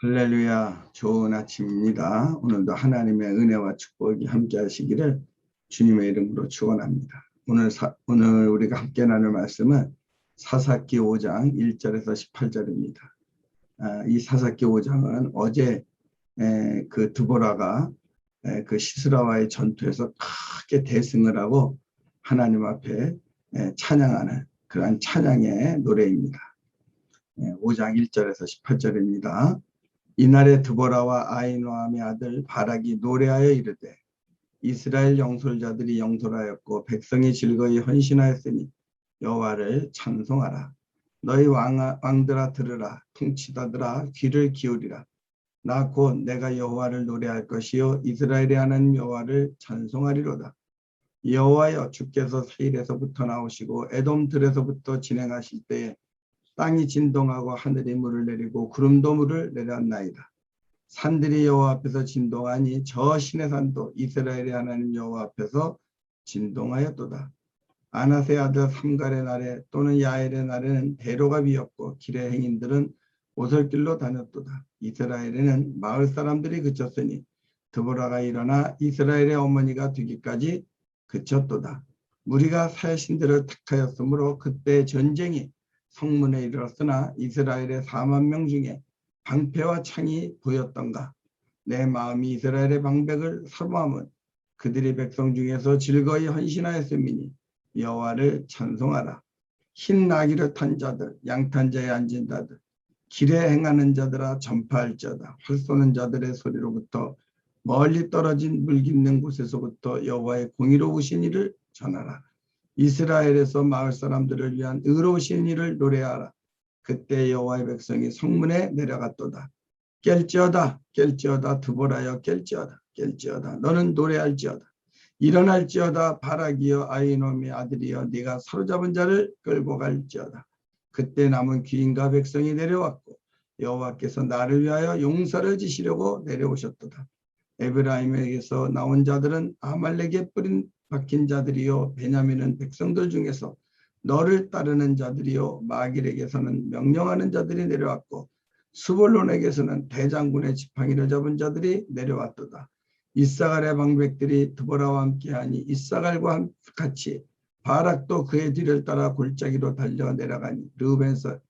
할렐루야 좋은 아침입니다. 오늘도 하나님의 은혜와 축복이 함께 하시기를 주님의 이름으로 축원합니다. 오늘 사, 오늘 우리가 함께 나눌 말씀은 사사기 5장 1절에서 18절입니다. 아, 이 사사기 5장은 어제 에, 그 드보라가 에, 그 시스라와의 전투에서 크게 대승을 하고 하나님 앞에 에, 찬양하는 그러한 찬양의 노래입니다. 5장 1절에서 18절입니다. 이날에 드보라와 아이노함의 아들 바락이 노래하여 이르되 이스라엘 영솔자들이 영솔하였고 백성이 즐거이 헌신하였으니 여호와를 찬송하라. 너희 왕, 왕들아 들으라 통치다들아 귀를 기울이라. 나 곧 내가 여호와를 노래할 것이요 이스라엘의 하나님 여호와를 찬송하리로다. 여호와여 주께서 세일에서부터 나오시고 에돔들에서부터 진행하실 때에 땅이 진동하고 하늘이 물을 내리고 구름도 물을 내렸나이다. 산들이 여호와 앞에서 진동하니 저 신의 산도 이스라엘의 하나님 여호와 앞에서 진동하였도다. 아나세 아들 삼갈의 날에 또는 야엘의 날에는 대로가 비었고 길의 행인들은 오솔길로 다녔도다. 이스라엘에는 마을 사람들이 그쳤으니 드보라가 일어나 이스라엘의 어머니가 되기까지 그쳤도다. 무리가 사신들을 택하였으므로 그때 전쟁이 성문에 이르렀으나 이스라엘의 4만 명 중에 방패와 창이 보였던가. 내 마음이 이스라엘의 방백을 사모함은 그들이 백성 중에서 즐거이 헌신하였음이니 여호와를 찬송하라. 흰 나귀를 탄 자들 양탄 자에 앉은 자들 길에 행하는 자들아 전파할지어다. 활 쏘는 자들의 소리로부터 멀리 떨어진 물 깊는 곳에서부터 여호와의 공의로우신 이를 전하라 이스라엘에서 마을 사람들을 위한 의로우신 일을 노래하라. 그때 여호와의 백성이 성문에 내려갔도다. 깰지어다 깰지어다 드보라여 깰지어다 깰지어다 너는 노래할지어다 일어날지어다 바라기여 아이놈의 아들이여 네가 사로잡은 자를 끌고 갈지어다 그때 남은 귀인과 백성이 내려왔고 여호와께서 나를 위하여 용서를 지시려고 내려오셨도다 에브라임에게서 나온 자들은 아말렉에 뿌린 박힌 자들이요 베냐민은 백성들 중에서 너를 따르는 자들이요 마길에게서는 명령하는 자들이 내려왔고 수볼론에게서는 대장군의 지팡이를 잡은 자들이 내려왔도다. 이사갈의 방백들이 드보라와 함께하니 이사갈과 같이 바락도 그의 뒤를 따라 골짜기로 달려 내려가니 르벤서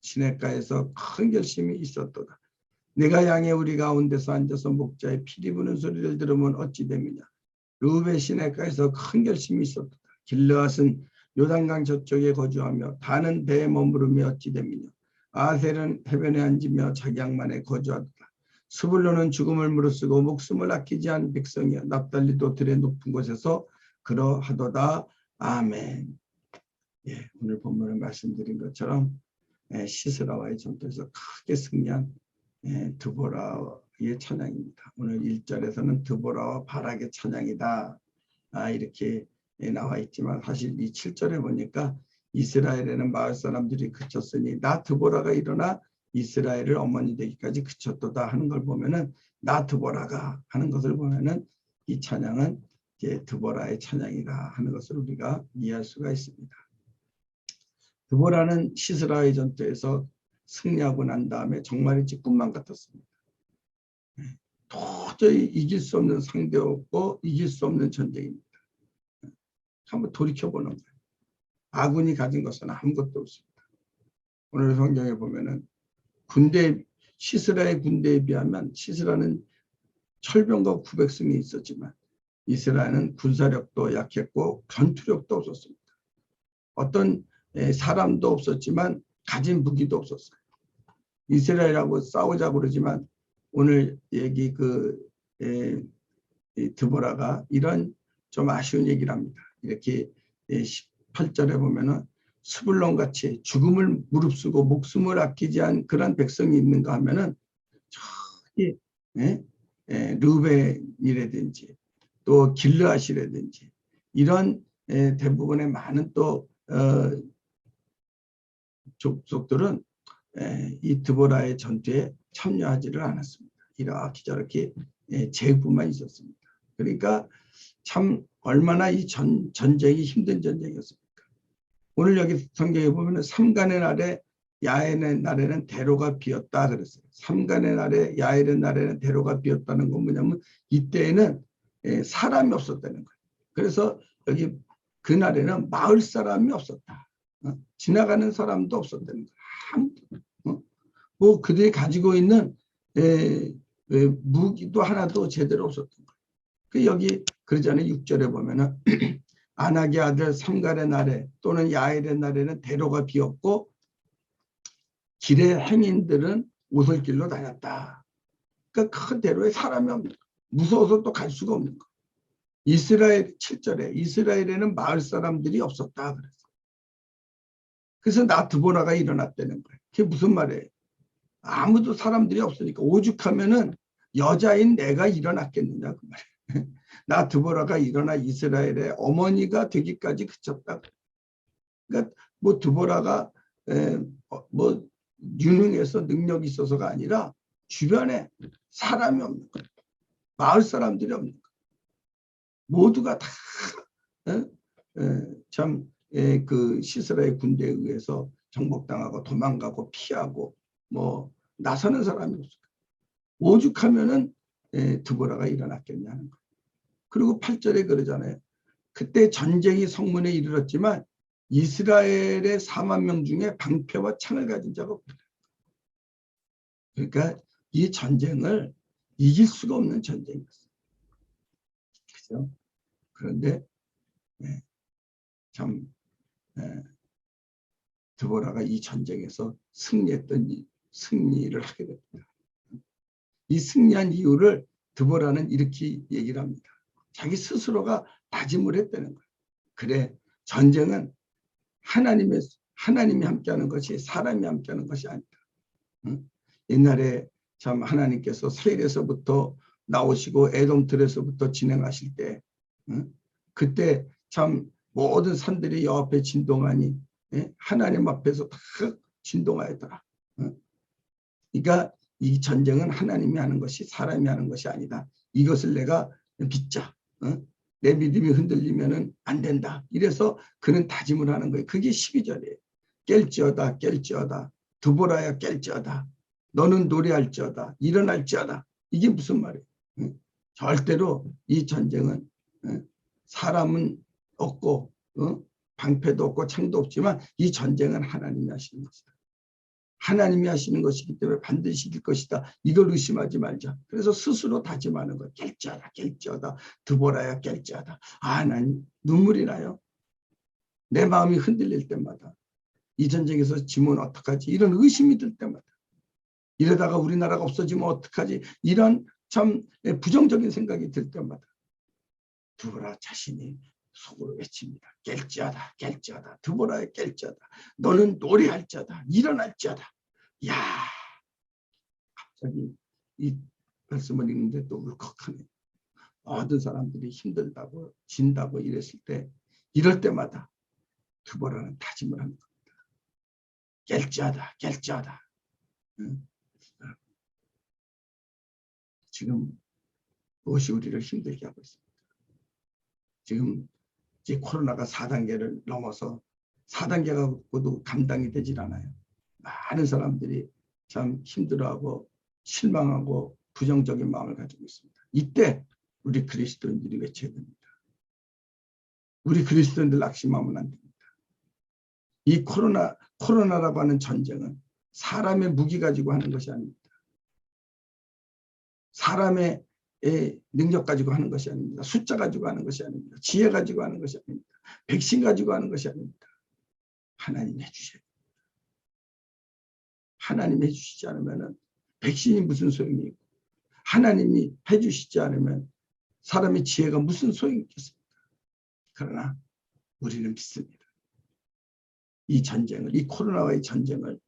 시내가에서 큰 결심이 있었도다. 내가 양의 우리 가운데서 앉아서 목자의 피리 부는 소리를 들으면 어찌 됨이냐. 루베 시내가에서 큰 결심이 있었다. 길르앗은 요단강 저쪽에 거주하며 다는 배에 머무르며 됨이냐. 아셀은 해변에 앉으며 자기 양만에 거주하도다. 스불로는 죽음을 무릅쓰고 목숨을 아끼지 않은 백성이여 납달리도 들의 높은 곳에서 그러하도다. 아멘. 예, 오늘 본문을 말씀드린 것처럼 예, 시스라와의 전투에서 크게 승리한 예, 드보라 의 찬양입니다. 오늘 1절에서는 드보라와 바락의 찬양이다. 아, 이렇게 나와 있지만 사실 이 7절에 보니까 이스라엘에는 마을 사람들이 그쳤으니 나 드보라가 일어나 이스라엘을 어머니 되기까지 그쳤도다 하는 걸 보면은 나 드보라가 하는 것을 보면은 이 찬양은 이제 드보라의 찬양이다 하는 것을 우리가 이해할 수가 있습니다. 드보라는 시스라의 전투에서 승리하고 난 다음에 정말이지 꿈만 같았습니다. 네. 도저히 이길 수 없는 상대였고 이길 수 없는 전쟁입니다. 네. 한번 돌이켜보는 거예요. 아군이 가진 것은 아무것도 없습니다. 오늘 성경에 보면은 군대 시스라의 군대에 비하면 시스라는 철병과 구백승이 있었지만 이스라엘은 군사력도 약했고 전투력도 없었습니다. 어떤 사람도 없었지만 가진 무기도 없었어요. 이스라엘하고 싸우자 그러지만 오늘 얘기 그 에, 드보라가 이런 좀 아쉬운 얘기를 합니다. 이렇게 18절에 보면은 수불론 같이 죽음을 무릅쓰고 목숨을 아끼지 않은 그런 백성이 있는가 하면은 저기 예? 예, 르벤이라든지 또 길르앗이라든지 이런 예, 대부분의 많은 또 어, 족속들은 이 드보라의 전투에 참여하지를 않았습니다. 이렇게 저렇게 제국만 있었습니다. 그러니까 참 얼마나 이 전, 전쟁이 힘든 전쟁이었습니까? 오늘 여기 성경에 보면 삼간의 날에 야엘의 날에는 대로가 비었다 그랬어요. 삼간의 날에 야엘의 날에는 대로가 비었다는 건 뭐냐면 이때에는 예, 사람이 없었다는 거예요. 그래서 여기 그날에는 마을 사람이 없었다. 어? 지나가는 사람도 없었다는 거예요. 아무도. 어? 뭐 그들이 가지고 있는 에, 에, 무기도 하나도 제대로 없었던 거예요. 그 여기 그러잖아요. 6절에 보면은 아나기 아들 삼갈의 날에 또는 야엘의 날에는 대로가 비었고 길의 행인들은 오솔길로 다녔다. 그러니까 큰 대로에 사람이 없는 거. 무서워서 또 갈 수가 없는 거. 이스라엘 7절에 이스라엘에는 마을 사람들이 없었다 그랬어. 그래서 나트보라가 일어났다는 거예요. 그게 무슨 말이에요? 아무도 사람들이 없으니까 오죽하면은 여자인 내가 일어났겠느냐 그 말이에요. 나트보라가 일어나 이스라엘의 어머니가 되기까지 그쳤다. 그러니까 뭐 드보라가 에, 어, 뭐 유능해서 능력이 있어서가 아니라 주변에 사람이 없는 거예요. 마을 사람들이 없는 거예요. 모두가 다참그 시스라의 군대에 의해서 정복당하고 도망가고 피하고 뭐 나서는 사람이 없어요. 오죽하면은 에, 드보라가 일어났겠냐는 거예요. 그리고 8절에 그러잖아요. 그때 전쟁이 성문에 이르렀지만 이스라엘의 4만 명 중에 방패와 창을 가진 자가 없다. 그러니까 이 전쟁을 이길 수가 없는 전쟁이었어요. 그죠? 그런데 네, 참 네, 드보라가 이 전쟁에서 승리했던 이 승리를 하게 됩니다. 이 승리한 이유를 드보라는 이렇게 얘기를 합니다. 자기 스스로가 다짐을 했다는 거예요. 그래 전쟁은 하나님의 하나님이 함께하는 것이 사람이 함께하는 것이 아니다. 응? 옛날에 참 하나님께서 세일에서부터 나오시고 에돔틀에서부터 진행하실 때 응? 그때 참 모든 산들이 여 앞에 진동하니 예? 하나님 앞에서 다 진동하였더라. 응? 그러니까 이 전쟁은 하나님이 하는 것이 사람이 하는 것이 아니다. 이것을 내가 믿자. 어? 내 믿음이 흔들리면 은 안 된다. 이래서 그는 다짐을 하는 거예요. 그게 12절이에요. 깰지어다, 깰지어다. 두보라야 깰지어다. 너는 노래할지어다. 일어날지어다. 이게 무슨 말이에요? 응? 절대로 이 전쟁은 응? 사람은 없고 응? 방패도 없고 창도 없지만 이 전쟁은 하나님이 하시는 것이다. 하나님이 하시는 것이기 때문에 반드시 이길 것이다. 이걸 의심하지 말자. 그래서 스스로 다짐하는 거예요. 깰지어다, 깰지어다. 드보라야 깰지어다. 아, 난 눈물이 나요. 내 마음이 흔들릴 때마다 이 전쟁에서 지면 어떡하지? 이런 의심이 들 때마다 이러다가 우리나라가 없어지면 어떡하지? 이런 참 부정적인 생각이 들 때마다 드보라 자신이 속으로 외칩니다. 깰지어다, 깰지어다, 드보라의 깰지어다. 너는 노래할지어다, 일어날지어다. 야, 갑자기 이 말씀을 읽는데 또 울컥하네. 모든 사람들이 힘들다고 진다고 이랬을 때 이럴 때마다 드보라는 다짐을 하는 겁니다. 깰지어다, 깰지어다. 응? 지금 무엇이 우리를 힘들게 하고 있습니다. 지금 이제 코로나가 4단계를 넘어서 4단계가 감당이 되질 않아요. 많은 사람들이 참 힘들어하고 실망하고 부정적인 마음을 가지고 있습니다. 이때 우리 그리스도인들이 외쳐야 됩니다. 우리 그리스도인들 낙심하면 안 됩니다. 이 코로나, 코로나라고 하는 전쟁은 사람의 무기 가지고 하는 것이 아닙니다. 사람의 능력 가지고 하는 것이 아닙니다. 숫자 가지고 하는 것이 아닙니다. 지혜 가지고 하는 것이 아닙니다. 백신 가지고 하는 것이 아닙니다. 하나님 해주셔야 됩니다. 하나님 해주시지 않으면 백신이 무슨 소용이 있고 하나님이 해주시지 않으면 사람의 지혜가 무슨 소용이 있겠습니까? 그러나 우리는 믿습니다. 이 전쟁을, 이 코로나와의 전쟁을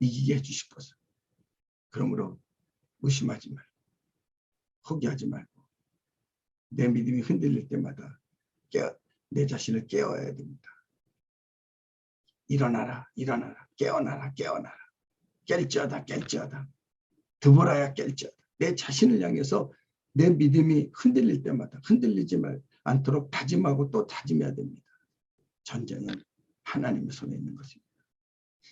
이기게 해주실 것을. 그러므로 의심하지 말고 포기하지 말고 내 믿음이 흔들릴 때마다 깨어, 내 자신을 깨워야 됩니다. 일어나라 일어나라 깨어나라 깨어나라 깰지어다 깰지어다 드보라야 깰지어다 내 자신을 향해서 내 믿음이 흔들릴 때마다 흔들리지 말 않도록 다짐하고 또 다짐해야 됩니다. 전쟁은 하나님의 손에 있는 것입니다.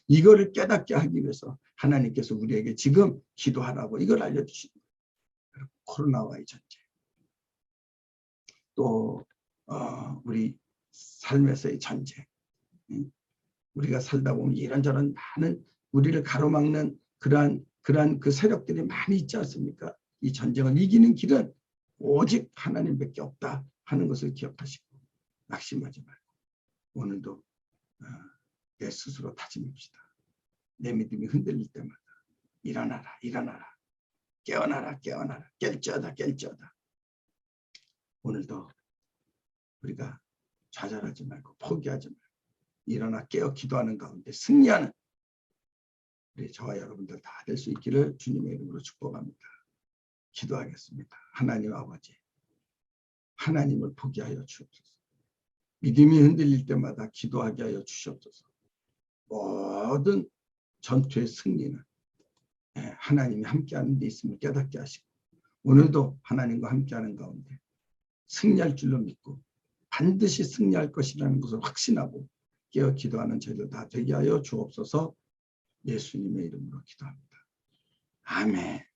이거를 깨닫게 하기 위해서 하나님께서 우리에게 지금 기도하라고 이걸 거예요. 코로나와의 전쟁. 또 어, 우리 삶에서의 전쟁. 응? 우리가 살다 보면 이런저런 많은 우리를 가로막는 그러한 그러한 그 세력들이 많이 있지 않습니까? 이 전쟁을 이기는 길은 오직 하나님밖에 없다 하는 것을 기억하시고 낙심하지 말고 오늘도 어, 내 스스로 다짐합시다. 내 믿음이 흔들릴 때마다 일어나라 일어나라 깨어나라 깨어나라 깰지어다 깰지어다 오늘도 우리가 좌절하지 말고 포기하지 말고 일어나 깨어 기도하는 가운데 승리하는 우리 저와 여러분들 다 될 수 있기를 주님의 이름으로 축복합니다. 기도하겠습니다. 하나님 아버지 하나님을 포기하여 주옵소서. 믿음이 흔들릴 때마다 기도하게 하여 주시옵소서. 모든 전투의 승리는 예, 하나님이 함께하는 데 있음을 깨닫게 하시고 오늘도 하나님과 함께하는 가운데 승리할 줄로 믿고 반드시 승리할 것이라는 것을 확신하고 깨어 기도하는 저희들 다 되게 하여 주옵소서 예수님의 이름으로 기도합니다. 아멘.